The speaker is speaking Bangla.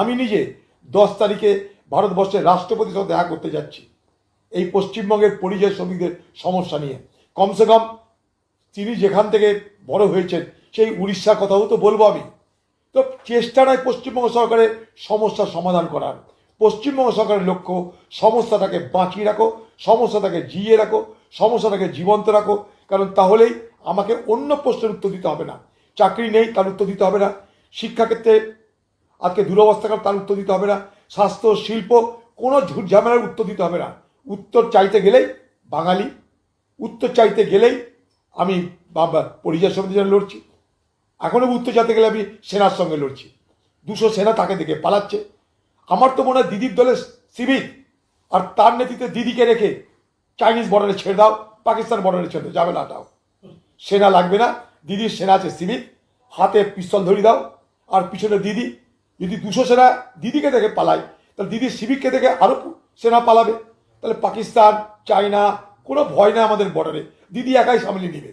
আমি নিজে দশ তারিখে ভারতবর্ষের রাষ্ট্রপতির সাথে দেখা করতে যাচ্ছি। এই পশ্চিমবঙ্গের পরিযায়ী শ্রমিকদের সমস্যা নিয়ে। কমসে কম তিনি যেখান থেকে বড় হয়েছেন, সেই উড়িষ্যার কথাও তো বলব আমি। তো চেষ্টা নয় পশ্চিমবঙ্গ সরকারের সমস্যার সমাধান করার। পশ্চিমবঙ্গ সরকারের লক্ষ্য, সমস্যাটাকে বাঁচিয়ে রাখো, সমস্যাটাকে জিয়ে রাখো, সমস্যাটাকে জীবন্ত রাখো। কারণ তাহলেই আমাকে অন্য প্রশ্নের উত্তর দিতে হবে না। চাকরি নেই, তার উত্তর দিতে হবে না। শিক্ষাক্ষেত্রে আজকে দুরবস্থাকার তার উত্তর দিতে হবে না। স্বাস্থ্য, শিল্প, কোনো ঝামেলার উত্তর দিতে হবে না। উত্তর চাইতে গেলেই বাঙালি, উত্তর চাইতে গেলেই আমি বাবা পরিযায় সমিতির জন্য লড়ছি। এখনও উত্তর চাইতে গেলে আমি সেনার সঙ্গে লড়ছি। দুশো সেনা তাকে দেখে পালাচ্ছে। আমার তো মনে হয় দিদির দলের সিভিক আর তার নেতৃত্বে দিদিকে রেখে চাইনিজ বর্ডারে ছেড়ে দাও, পাকিস্তান বর্ডারে ছেড়ে দাও যাবে না দাও সেনা লাগবে না, দিদির সেনা আছে সিভিক, হাতে পিস্তল ধরিয়ে দাও, আর পিছনে দিদি যদি দুশো সেনা দিদিকে দেখে পালায়, তাহলে দিদির সিভিককে দেখে আরও সেনা পালাবে। তাহলে পাকিস্তান, চায়না, কোনো ভয় নেই আমাদের বর্ডারে দিদি একাই সামলে নেবে।